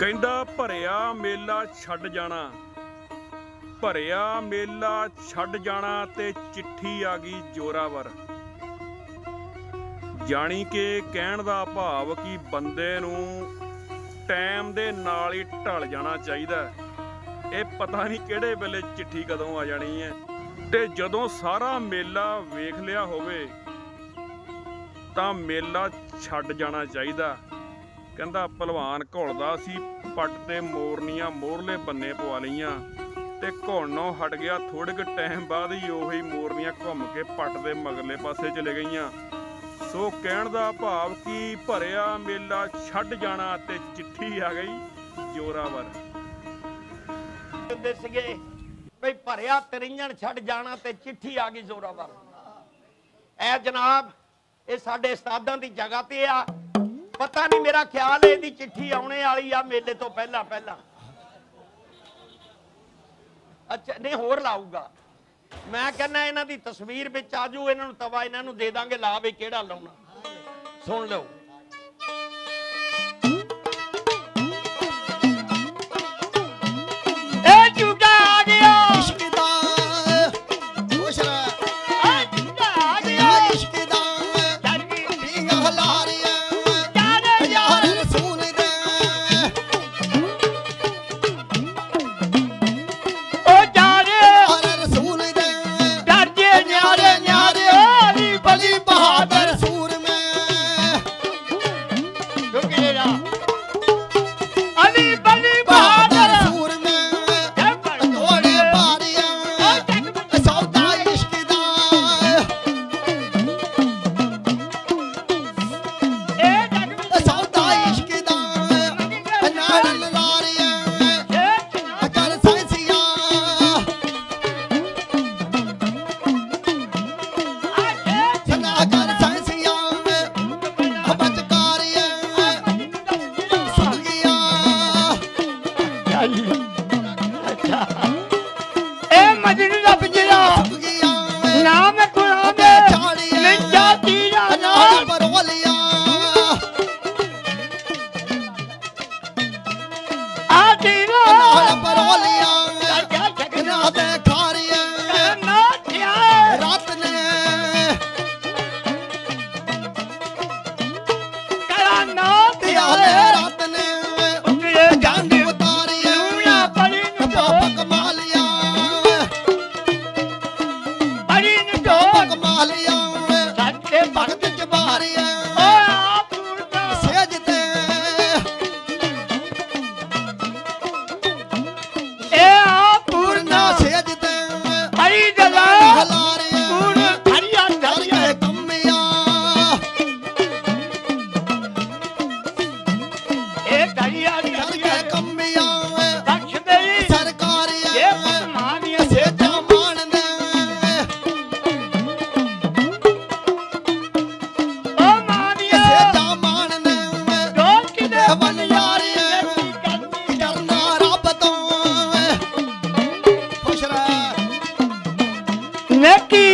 ਕਹਿੰਦਾ, ਭਰਿਆ ਮੇਲਾ ਛੱਡ ਜਾਣਾ। ਭਰਿਆ ਮੇਲਾ ਛੱਡ ਜਾਣਾ ਤੇ ਚਿੱਠੀ ਆ ਗਈ ਜੋਰਾਵਰ। ਜਾਣੀ ਕਿ ਕਹਿਣ ਦਾ ਭਾਵ ਕਿ ਬੰਦੇ ਨੂੰ ਟਾਈਮ ਦੇ ਨਾਲ ਹੀ ਢਲ ਜਾਣਾ ਚਾਹੀਦਾ ਇਹ ਪਤਾ ਨਹੀਂ ਕਿਹੜੇ ਵੇਲੇ ਚਿੱਠੀ ਕਦੋਂ ਆ ਜਾਣੀ ਹੈ। ਤੇ ਜਦੋਂ ਸਾਰਾ ਮੇਲਾ ਵੇਖ ਲਿਆ ਹੋਵੇ, ਤਾਂ ਮੇਲਾ ਛੱਡ ਜਾਣਾ ਚਾਹੀਦਾ ਕਹਿੰਦਾ ਪਹਿਲਵਾਨ ਘੁਲਦਾ ਸੀ, ਪੱਟ ਤੇ ਮੋਰਨੀਆਂ ਮੋਰਲੇ ਬੰਨੇ ਪਵਾ ਲਈਆਂ ਤੇ ਘੁਲਣੋਂ ਹਟ ਗਿਆ ਥੋੜੇ ਕੁ ਟਾਈਮ ਬਾਅਦ ਹੀ ਉਹੀ ਮੋਰਨੀਆਂ ਘੁੰਮ ਕੇ ਪੱਟ ਦੇ ਮਗਰਲੇ ਪਾਸੇ ਚਲੇ ਗਈਆਂ। ਸੋ ਕਹਿਣ ਦਾ ਭਾਵ ਕਿ ਭਰਿਆ ਮੇਲਾ ਛੱਡ ਜਾਣਾ ਤੇ ਚਿੱਠੀ ਆ ਗਈ ਜੋਰਾਵਰ। ਹੁੰਦੇ ਸੀਗੇ ਭਈ ਭਰਿਆ ਤਰਿੰਜਣ ਛੱਡ ਜਾਣਾ ਤੇ ਚਿੱਠੀ ਆ ਗਈ ਜ਼ੋਰਾਵਰ। ਐ ਜਨਾਬ, ਇਹ ਸਾਡੇ ਉਸਤਾਦਾਂ ਦੀ ਜਗ੍ਹਾ ਤੇ ਆ। ਪਤਾ ਨਹੀਂ ਮੇਰਾ ਖਿਆਲ ਹੈ, ਇਹਦੀ ਚਿੱਠੀ ਆਉਣੇ ਵਾਲੀ ਆ ਮੇਲੇ ਤੋਂ ਪਹਿਲਾਂ ਪਹਿਲਾਂ। ਅੱਛਾ, ਨਹੀਂ, ਹੋਰ ਲਾਊਗਾ। ਮੈਂ ਕਹਿੰਦਾ ਇਹਨਾਂ ਦੀ ਤਸਵੀਰ ਵਿੱਚ ਆਜੂ, ਇਹਨਾਂ ਨੂੰ ਤਵਾ ਇਹਨਾਂ ਨੂੰ ਦੇ ਦਾਂਗੇ, ਲਾ ਵੀ ਕਿਹੜਾ ਲਾਉਣਾ। ਸੁਣ ਲਓ। né que